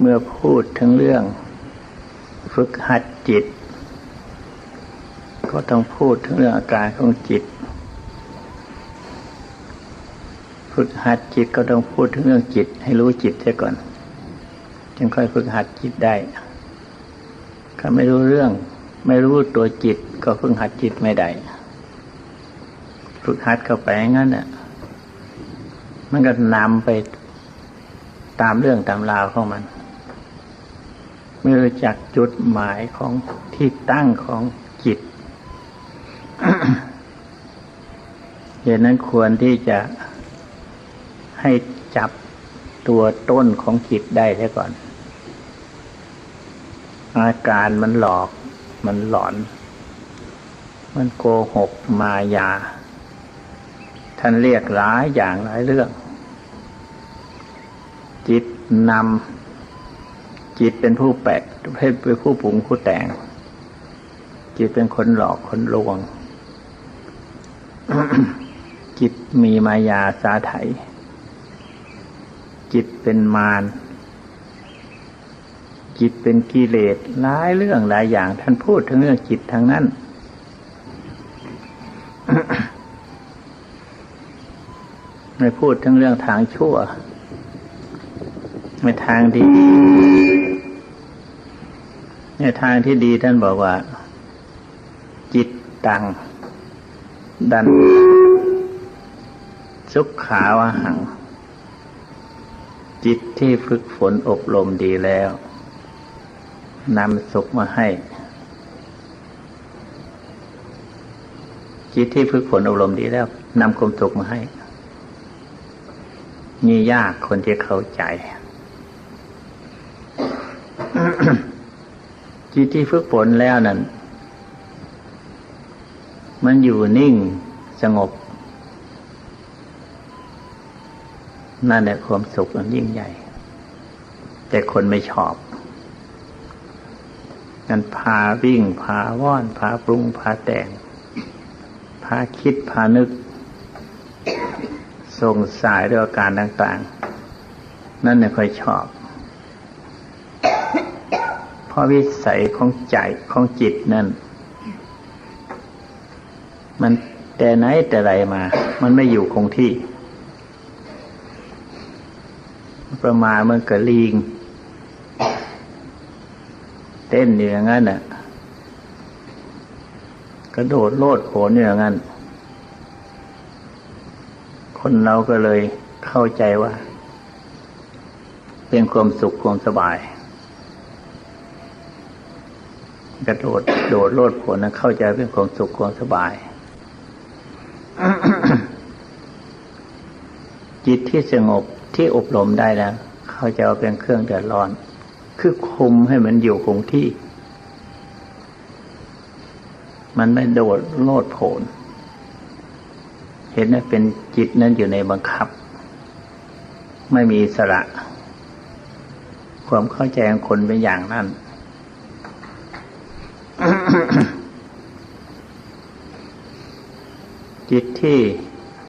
เมื่อพูดถึงเรื่อง ฝึกหัดจิต ก็ต้องพูดถึงเรื่องอาการของจิต ฝึกหัดจิตก็ต้องพูดถึงเรื่องจิต ให้รู้จิตเสียก่อน จึงค่อยฝึกหัดจิตได้ถ้าไม่รู้เรื่อง ไม่รู้ตัวจิต ก็ฝึกหัดจิตไม่ได้ฝึกหัดเข้าไปงั้นน่ะ มันก็นำไปตามเรื่องตามราวของมัน ไม่รู้จักจุดหมายของที่ตั้งของจิตเหตุนั้นควรที่จะให้จับตัวต้นของจิตได้แล้วก่อน อาการมันหลอก มันหลอน มันโกหกมายา ท่านเรียกหลายอย่างหลายเรื่อง จิตนำ จิตเป็นผู้แปะเป็นผู้ปรุงผู้แต่ง จิตเป็นคนหลอกคนลวง จิตมีมายาสาไถจิตเป็นมารจิตเป็นกิเลสหลายเรื่องหลายอย่าง ท่านพูดถึงเรื่องจิตทางนั้น ไม่พูดถึงเรื่องทางชั่วในทางดี ในทางที่ดีท่านบอกว่า จิตตัง ดัน สุขขาวหัง จิตที่ฝึกฝนอบรมดีแล้วนำสุขมาให้ จิตที่ฝึกฝนอบรมดีแล้วนำความสุขมาให้นี่ยากคนที่เข้าใจ จิตที่ฝึกฝนแล้วนั้นมันอยู่นิ่งสงบ นั่นแหละความสุขมันยิ่งใหญ่ แต่คนไม่ชอบกันพาวิ่ง พาว่อน พาปรุง พาแต่ง พาคิด พานึก ส่งสายด้วยอาการต่าง ๆ นั่นเนี่ยค่อยชอบ เพราะวิสัยของใจของจิตนั่น มันแต่ไหนแต่ไรมา มันไม่อยู่คงที่ ประมาณมันกระลิงเต้นอยู่อย่างนั้นน่ะ กระโดดโลดโผนอยู่อย่างนั้น คนเราก็เลยเข้าใจว่า เป็นความสุขความสบาย กระโดดโดดโลดโผนนะเข้าใจเป็นความสุขความสบาย จิตที่สงบที่อบรมได้แล้ว เข้าใจะเอาเป็นเครื่องเดือดร้อน คือคุมให้มันอยู่คงที่ มันไม่โดดโลดโผนเห็นว่าเป็นจิตนั้นอยู่ในบังคับ ไม่มีสระ ความเข้าใจของคนเป็นอย่างนั้น จิตที่